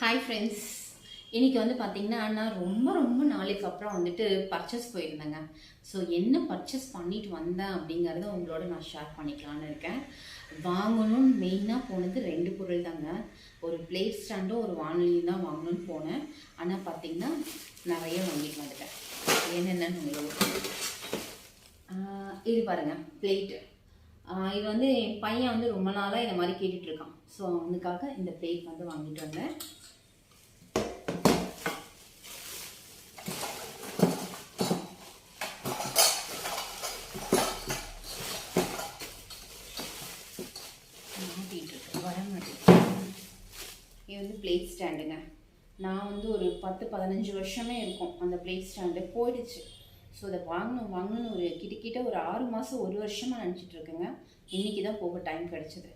Hi friends இன்றைக்கி வந்து பார்த்திங்கன்னா நான் ரொம்ப ரொம்ப நாளைக்கு அப்புறம் வந்துட்டு பர்ச்சேஸ் போயிருந்தேங்க. ஸோ என்ன பர்ச்சேஸ் பண்ணிட்டு வந்தேன் அப்படிங்கிறத உங்களோட நான் ஷேர் பண்ணிக்கலான்னு இருக்கேன். வாங்கணும்னு மெயினாக போனது ரெண்டு பொருள் தாங்க. ஒரு பிளேட் ஸ்டாண்டும் ஒரு வானொலியும் தான் வாங்கணும்னு போனேன். ஆனால் பார்த்திங்கன்னா நிறைய வாங்கிட்டு வந்துட்டேன். என்னென்னு உங்களோட இது பாருங்கள் பிளேட்டு இது வந்து என் பையன் வந்து ரொம்ப நாளாக இந்த மாதிரி கேட்டுட்ருக்கான். ஸோ அவனுக்காக இந்த பிளேட் வந்து வாங்கிட்டு வந்தேன். வர இது வந்து பிளேட் ஸ்டாண்டுங்க நான் வந்து ஒரு பத்து பதினஞ்சு வருஷமே இருக்கும் அந்த பிளேட் ஸ்டாண்டு போயிடுச்சு. ஸோ அதை வாங்கணும் வாங்கணும்னு ஒரு கிட்டக்கிட்ட ஒரு ஆறு மாதம் ஒரு வருஷமாக நினச்சிட்டு இருக்கேங்க. இன்னைக்கு தான் போக டைம் கிடச்சிது.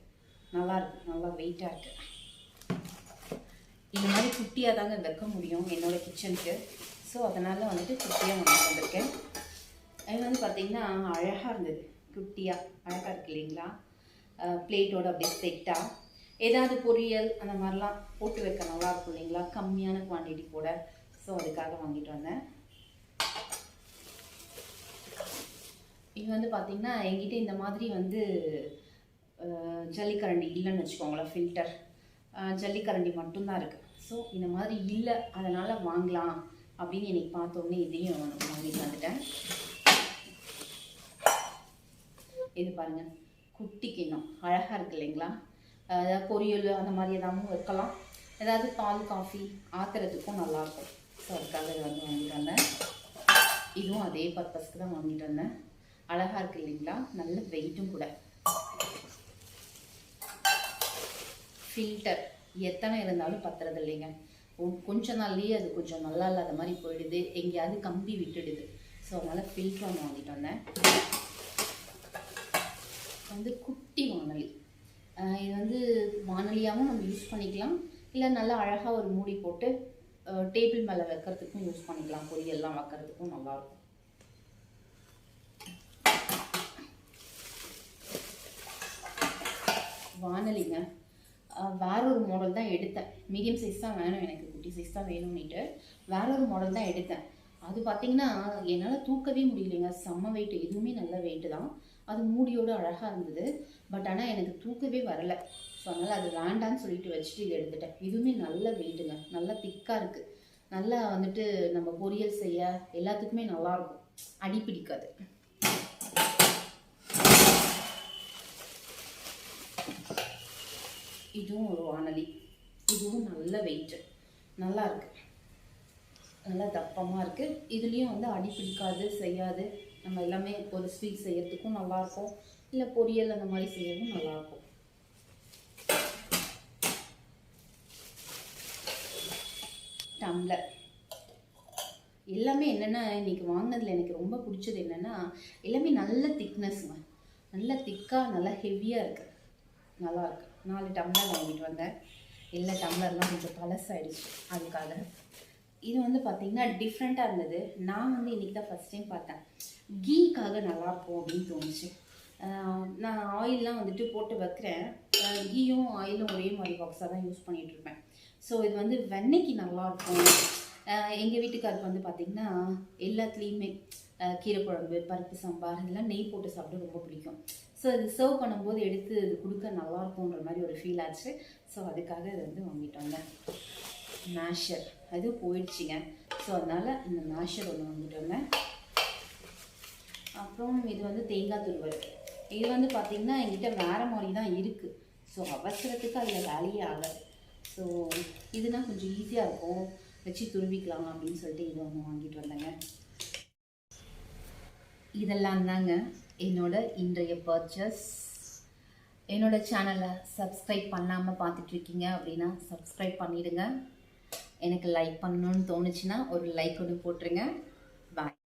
நல்லாயிருக்கு நல்லா வெயிட்டாக இருக்குது இந்த மாதிரி குட்டியாக தாங்க வைக்க முடியும் என்னோட கிச்சனுக்கு ஸோ அதனால் வந்துட்டு குட்டியாக வாங்கிட்டு வந்திருக்கேன். அது வந்து பார்த்திங்கன்னா அழகாக இருந்தது. குட்டியாக அழகாக இருக்கு இல்லைங்களா? பிளேட்டோட அப்படியே செட்டாக ஏதாவது பொரியல் அந்த மாதிரிலாம் போட்டு வைக்க நல்லா இருக்கும் இல்லைங்களா? கம்மியான குவான்டிட்டி கூட ஸோ அதுக்காக வாங்கிட்டு வந்தேன். இது வந்து பார்த்திங்கன்னா எங்கிட்ட இந்த மாதிரி வந்து ஜல்லிக்கரண்டி இல்லைன்னு வச்சுக்கோங்களேன் ஃபில்டர் ஜல்லிக்கரண்டி மட்டும்தான் இருக்குது ஸோ இந்த மாதிரி இல்லை அதனால் வாங்கலாம் அப்படின்னு எனக்கு பார்த்தோன்னே இதையும் வாங்கிட்டு வந்துட்டேன். இது பாருங்கள் குட்டி கிண்ணம். அழகாக இருக்கு இல்லைங்களா? ஏதாவது பொரியல் அந்த மாதிரி ஏதாவது வைக்கலாம். ஏதாவது பால் காஃபி ஆத்துறதுக்கும் நல்லாயிருக்கும் ஸோ அதுக்காக இதை வந்து வாங்கிட்டு வந்தேன். இதுவும் அதே பர்பஸ்க்கு தான் வாங்கிட்டு வந்தேன். அழகாக இருக்கு இல்லைங்களா? நல்ல வெயிட்டும் கூட. ஃபில்டர் எத்தனை இருந்தாலும் பத்துறது இல்லைங்க. கொஞ்ச நாள்லயே அது கொஞ்சம் நல்லா இல்லாத மாதிரி போயிடுது. எங்கேயாவது கம்பி விட்டுடுது. ஸோ அதனால் ஃபில்டர் ஒன்று வாங்கிட்டு வந்தேன். வந்து குட்டி வானொலி. இது வந்து வானொலியாகவும் நம்ம யூஸ் பண்ணிக்கலாம். இல்லை நல்லா அழகாக ஒரு மூடி போட்டு டேபிள் மேலே வைக்கிறதுக்கும் யூஸ் பண்ணிக்கலாம். பொரியெல்லாம் வைக்கிறதுக்கும் நல்லாயிருக்கும் வானலிங்க. வேற ஒரு மாடல் தான் எடுத்தேன். மீடியம் சைஸ் தான் வேணும் எனக்கு. குட்டி சைஸ் தான் வேணும்னுட்டு வேற ஒரு மாடல் தான் எடுத்தேன். அது பார்த்தீங்கன்னா என்னால் தூக்கவே முடியலைங்க. செம்ம வெயிட் எதுவுமே நல்ல வெயிட்டு தான். அது மூடியோடு அழகாக இருந்தது. பட் ஆனால் எனக்கு தூக்கவே வரலை. ஸோ அதனால் அது வேண்டான்னு சொல்லிட்டு வச்சுட்டு இதை எடுத்துட்டேன். இதுவுமே நல்ல வெயிட்டுங்க நல்லா திக்காக இருக்குது நல்லா வந்துட்டு நம்ம பொரியல் செய்ய எல்லாத்துக்குமே நல்லாயிருக்கும் அடி பிடிக்காது. இதுவும் ஒரு வானலி. இதுவும் நல்ல வெயிட்டு நல்லா இருக்குது நல்லா தப்பமாக இருக்குது இதுலேயும் வந்து அடி பிடிக்காது செய்யாது. நம்ம எல்லாமே ஒரு ஸ்வீட் செய்யறதுக்கும் நல்லாயிருக்கும் இல்லை பொரியல் அந்த மாதிரி செய்யவும் நல்லாயிருக்கும் டம்ளர். எல்லாமே என்னென்னா இன்னைக்கு வாங்கினதில் எனக்கு ரொம்ப பிடிச்சது என்னென்னா எல்லாமே நல்ல திக்னஸ்ங்க நல்ல திக்காக நல்லா ஹெவியாக இருக்குது நல்லாயிருக்கு நாலு டம்ளர் வாங்கிட்டு வந்தேன். எல்லா டம்ளர்லாம் கொஞ்சம் பழசாயிடுச்சு அதுக்காக. இது வந்து பார்த்திங்கன்னா டிஃப்ரெண்ட்டாக இருந்தது. நான் வந்து இன்றைக்கி தான் ஃபஸ்ட் டைம் பார்த்தேன். கீக்காக நல்லாயிருக்கும் அப்படின்னு தோணுச்சு. நான் ஆயிலெலாம் வந்துட்டு போட்டு வைக்கிறேன். கீயும் ஆயிலும் ஒரே மாதிரி பாக்ஸாக தான் யூஸ் பண்ணிகிட்ருப்பேன் இருப்பேன் ஸோ இது வந்து வெண்ணெய்க்கு நல்லா இருக்கும் எங்கள் வீட்டுக்காருக்கு வந்து பார்த்திங்கன்னா எல்லாத்துலேயுமே கீரை குழம்பு பருப்பு சாம்பார் இதெல்லாம் நெய் போட்டு சாப்பிட ரொம்ப பிடிக்கும். ஸோ இது சர்வ் பண்ணும்போது எடுத்து இது கொடுக்க நல்லா இருக்கும்ன்ற மாதிரி ஒரு ஃபீல் ஆச்சு. ஸோ அதுக்காக இதை வந்து வாங்கிட்டு வந்தேன் மேஷர் அது போயிடுச்சுங்க. ஸோ அதனால் இந்த மேஷர் ஒன்று வாங்கிட்டோங்க. அப்புறம் இது வந்து தேங்காய் துருவல். இது வந்து பார்த்திங்கன்னா என்கிட்ட வேறு மாதிரி தான் இருக்குது ஸோ அவசரத்துக்கு அதில் வேலையே ஆகாது. ஸோ இதுனா கொஞ்சம் ஈஸியாக இருக்கும். வச்சு துருவிக்கலாம் அப்படின்னு சொல்லிட்டு இது ஒன்று வாங்கிட்டு வந்தேங்க. இதெல்லாம் தாங்க என்னோட இன்றைய பர்ச்சஸ் என்னோட சேனலை சப்ஸ்கிரைப் பண்ணாமல் பார்த்துட்ருக்கீங்க அப்படின்னா சப்ஸ்கிரைப் பண்ணிவிடுங்க எனக்கு லைக் பண்ணணும்னு தோணுச்சுன்னா ஒரு லைக் ஒன்று போட்டுருங்க.